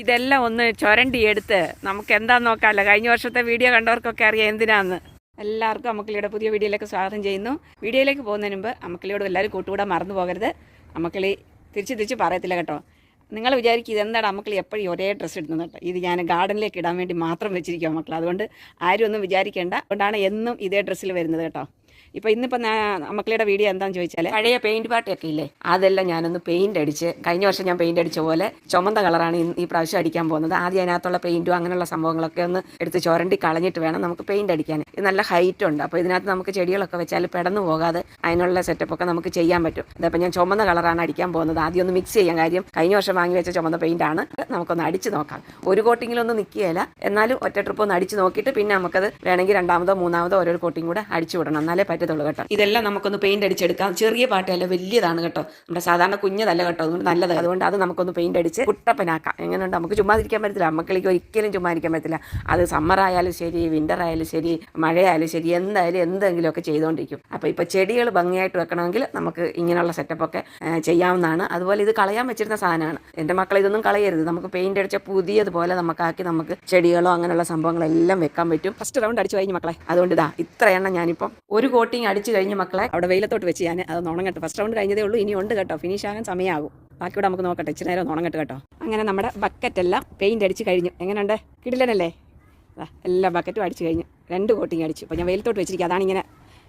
ഇതെല്ലാം ഒന്ന് ചുരണ്ടി എടുത്ത് നമുക്ക് എന്താന്ന് നോക്കാമല്ലോ. കഴിഞ്ഞ വർഷത്തെ വീഡിയോ കണ്ടവർക്കൊക്കെ അറിയാം എന്തിനാന്ന്. എല്ലാവർക്കും അമ്മക്കിളിയുടെ പുതിയ വീഡിയോയിലേക്ക് സ്വാഗതം ചെയ്യുന്നു. വീഡിയോയിലേക്ക് പോകുന്നതിന് മുമ്പ് അമ്മക്കിളിയോട് എല്ലാവരും കൂട്ടുകൂടാൻ മറന്നു പോകരുത്. അമ്മക്കിളി തിരിച്ച് തിരിച്ച് പറയത്തില്ല കേട്ടോ. നിങ്ങൾ വിചാരിക്കും ഇതെന്താണ് അമ്മക്കിളി എപ്പോഴും ഒരേ ഡ്രസ്സ് ഇടുന്നത് കേട്ടോ. ഇത് ഞാൻ ഗാർഡനിലേക്ക് ഇടാൻ വേണ്ടി മാത്രം വെച്ചിരിക്കും മക്കൾ അതുകൊണ്ട് ആരും ഒന്നും വിചാരിക്കേണ്ട. അതുകൊണ്ടാണ് എന്നും ഇതേ ഡ്രസ്സിൽ വരുന്നത് കേട്ടോ. ഇപ്പോൾ ഇന്നിപ്പോൾ അമ്മക്കളിയുടെ വീഡിയോ എന്താന്ന് ചോദിച്ചാൽ പഴയ പെയിന്റ് പാട്ടൊക്കെ ഇല്ലേ? അതെല്ലാം ഞാനൊന്ന് പെയിന്റ് അടിച്ച് കഴിഞ്ഞ വർഷം ഞാൻ പെയിന്റ് അടിച്ച പോലെ ചുമന്ത കളറാണ് ഈ- പ്രാവശ്യം അടിക്കാൻ പോകുന്നത്. ആദ്യം അതിനകത്തുള്ള പെയിന്റും അങ്ങനെയുള്ള സംഭവങ്ങളൊക്കെ ഒന്ന് എടുത്ത് ചുരണ്ടി കളഞ്ഞിട്ട് വേണം നമുക്ക് പെയിന്റ് അടിക്കാൻ. ഇത് നല്ല ഹൈറ്റ് ഉണ്ട്. അപ്പോൾ ഇതിനകത്ത് നമുക്ക് ചെടികളൊക്കെ വെച്ചാൽ പെടന്നു പോകാതെ അതിനുള്ള സെറ്റപ്പ് ഒക്കെ നമുക്ക് ചെയ്യാൻ പറ്റും. അതപ്പോൾ ഞാൻ ചുമന്ന കളറാണ് അടിക്കാൻ പോകുന്നത്. ആദ്യം ഒന്ന് മിക്സ് ചെയ്യാൻ കാര്യം കഴിഞ്ഞ വർഷം വാങ്ങി വെച്ച ചുമന്ന പെയിന്റ് ആണ്. നമുക്കൊന്ന് അടിച്ച് നോക്കാം. ഒരു കോട്ടിങ്ങിലൊന്നും നിൽക്കുകയില്ല എന്നാലും ഒറ്റ ട്രിപ്പ് ഒന്ന് അടിച്ച് നോക്കിയിട്ട് പിന്നെ നമുക്കത് വേണമെങ്കിൽ രണ്ടാമതോ മൂന്നാമതോ ഓരോ കോട്ടിങ് കൂടെ അടിച്ചു വിടണം. പറ്റത്തുള്ളൂ കേട്ടോ. ഇതെല്ലാം നമുക്കൊന്ന് പെയിന്റ് അടിച്ചെടുക്കാം. ചെറിയ പാട്ടല്ല വലിയതാണ് കേട്ടോ. നമ്മുടെ സാധാരണ കുഞ്ഞതല്ല കേട്ടോ അതുകൊണ്ട് നല്ലത്. അതുകൊണ്ട് അത് നമുക്കൊന്ന് പെയിന്റ് അടിച്ച് കുട്ടപ്പനാക്കാം. എങ്ങനെയുണ്ട്? നമുക്ക് ചുമ്മാതിരിക്കാൻ പറ്റില്ല മക്കളിക്ക് ഒരിക്കലും ചുമ്മാതിരിക്കാൻ പറ്റില്ല അത് സമ്മർ ആയാലും ശരി വിന്റർ ആയാലും ശരി മഴയായാലും ശരി എന്തായാലും എന്തെങ്കിലുമൊക്കെ ചെയ്തുകൊണ്ടിരിക്കും അപ്പോൾ ഇപ്പോൾ ചെടികൾ ഭംഗിയായിട്ട് വെക്കണമെങ്കിൽ നമുക്ക് ഇങ്ങനെയുള്ള സെറ്റപ്പൊക്കെ ചെയ്യാവുന്നതാണ്. അതുപോലെ ഇത് കളയാൻ വെച്ചിരുന്ന സാധനമാണ്. എന്റെ മക്കൾ ഇതൊന്നും കളയരുത്. നമുക്ക് പെയിന്റ് അടിച്ച പുതിയതുപോലെ നമുക്കാക്കി നമുക്ക് ചെടികളോ അങ്ങനെയുള്ള സംഭവങ്ങളെല്ലാം വെക്കാൻ പറ്റും. ഫസ്റ്റ് റൗണ്ട് അടിച്ചു കഴിഞ്ഞ് മക്കളെ. അതുകൊണ്ട് ഇതാ ഇത്ര ഞാനിപ്പം ഒരു കോട്ടിങ് അടിച്ചു കഴിഞ്ഞ് മക്കളെ. അവിടെ വെയിലത്തോട്ട് വെച്ച് ഞാൻ അത് ഉണങ്ങട്ടെ. ഫസ്റ്റ് റൗണ്ട് കഴിഞ്ഞതേ ഉള്ളൂ. ഇനി ഉണ്ട് കേട്ടോ. ഫിനിഷ് ആകാൻ സമയമാകും ബാക്കിയോടെ നമുക്ക് നോക്കട്ടെ. ഇച്ചിരി നേരം ഉണങ്ങട്ടെ കേട്ടോ. അങ്ങനെ നമ്മുടെ ബക്കറ്റ് എല്ലാം പെയിന്റ് അടിച്ച് കഴിഞ്ഞു. എങ്ങനെയുണ്ട്? കിടിലനല്ലേ? എല്ലാ ബക്കറ്റും അടിച്ചു കഴിഞ്ഞു. രണ്ട് കോട്ടിങ് അടിച്ചു. അപ്പോൾ ഞാൻ വെയിലത്തോട്ട് വെച്ചിരിക്കുക അതാണ് ഇങ്ങനെ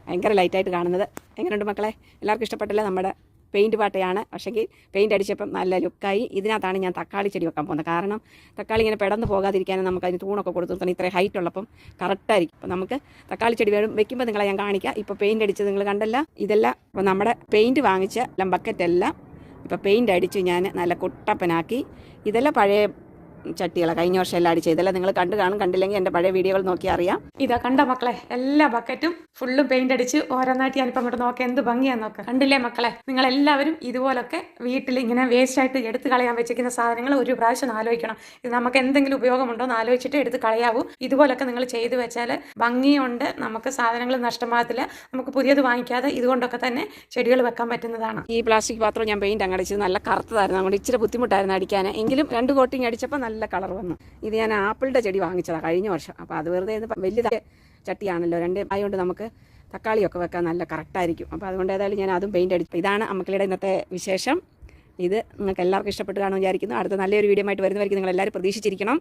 ഭയങ്കര ലൈറ്റായിട്ട് കാണുന്നത്. എങ്ങനെയുണ്ട് മക്കളെ? എല്ലാവർക്കും ഇഷ്ടപ്പെട്ടല്ലേ നമ്മുടെ പെയിന്റ് പാട്ടയാണ്. പക്ഷേങ്കിൽ പെയിന്റ് അടിച്ചപ്പം നല്ല ലുക്കായി. ഇതിനകത്താണ് ഞാൻ തക്കാളി ചെടി വെക്കാൻ പോകുന്നത്. കാരണം തക്കാളി ഇങ്ങനെ പെടന്ന് പോകാതിരിക്കാനും നമുക്ക് അതിന് തൂണൊക്കെ കൊടുത്തു തന്നെ ഇത്രയും ഹൈറ്റ് ഉള്ളപ്പം കറക്റ്റായിരിക്കും അപ്പം നമുക്ക് തക്കാളി ചെടി വെക്കുമ്പോൾ നിങ്ങളെ ഞാൻ കാണിക്കാം. ഇപ്പോൾ പെയിന്റ് അടിച്ചത് നിങ്ങൾ കണ്ടല്ല. ഇതെല്ലാം ഇപ്പോൾ നമ്മുടെ പെയിന്റ് വാങ്ങിച്ച എല്ലാം ബക്കറ്റെല്ലാം ഇപ്പോൾ പെയിന്റ് അടിച്ച് ഞാൻ നല്ല കുട്ടപ്പനാക്കി. ഇതെല്ലാം പഴയ ചട്ടികളാണ് കഴിഞ്ഞ വർഷം എല്ലാം അടിച്ചത് ഇതെല്ലാം നിങ്ങൾ കണ്ടു കാണും കണ്ടില്ലെങ്കിൽ എന്റെ പഴയ വീഡിയോകൾ നോക്കി അറിയാം. ഇതാ കണ്ട മക്കളെ എല്ലാ ബക്കറ്റും ഫുള്ളും പെയിന്റ് അടിച്ച് ഓരോന്നായിട്ട് ഞാനിപ്പോൾ അങ്ങോട്ട് നോക്കാം എന്ത് ഭംഗിയാ നോക്കാം. കണ്ടില്ലേ മക്കളെ? നിങ്ങൾ എല്ലാവരും ഇതുപോലൊക്കെ വീട്ടിൽ ഇങ്ങനെ വേസ്റ്റ് ആയിട്ട് എടുത്ത് കളയാൻ വെച്ചിരിക്കുന്ന സാധനങ്ങൾ ഒരു പ്രാവശ്യം ആലോചിക്കണം. ഇത് നമുക്ക് എന്തെങ്കിലും ഉപയോഗമുണ്ടോ എന്ന് ആലോചിച്ചിട്ട് എടുത്ത് കളയാവൂ. ഇതുപോലൊക്കെ നിങ്ങൾ ചെയ്തു വെച്ചാൽ ഭംഗിയുണ്ട് നമുക്ക് സാധനങ്ങൾ നഷ്ടമാകത്തില്ല നമുക്ക് പുതിയത് വാങ്ങിക്കാതെ ഇതുകൊണ്ടൊക്കെ തന്നെ ചെടികൾ വെക്കാൻ പറ്റുന്നതാണ്. ഈ പ്ലാസ്റ്റിക് പാത്രം ഞാൻ പെയിന്റ് അങ്ങടിച്ചത് നല്ല കറുത്തതായിരുന്നു അതുകൊണ്ട് ഇച്ചിരി ബുദ്ധിമുട്ടായിരുന്നു അടിക്കാൻ എങ്കിലും രണ്ട് കോട്ടിങ് അടിച്ചപ്പോൾ നല്ല കളർ വന്നു. ഇത് ഞാൻ ആപ്പിളിന്റെ ചെടി വാങ്ങിച്ചതാണ് കഴിഞ്ഞ വർഷം. അപ്പോൾ അത് വെറുതെ വലിയ ചട്ടിയാണല്ലോ. രണ്ട് ആയതുകൊണ്ട് നമുക്ക് തക്കാളിയൊക്കെ വെക്കാൻ നല്ല കറക്റ്റായിരിക്കും അപ്പോൾ അതുകൊണ്ട് ഏതായാലും ഞാൻ അതും പെയിന്റ് അടിച്ചു. ഇതാണ് അമ്മക്കളുടെ ഇന്നത്തെ വിശേഷം. ഇത് നിങ്ങൾക്ക് എല്ലാവർക്കും ഇഷ്ടപ്പെട്ടു കാണുമെന്ന് വിചാരിക്കുന്നു. അടുത്ത നല്ലൊരു വീഡിയോ ആയിട്ട് വരുന്നവർക്ക് നിങ്ങൾ എല്ലാവരും പ്രതീക്ഷിച്ചിരിക്കണം.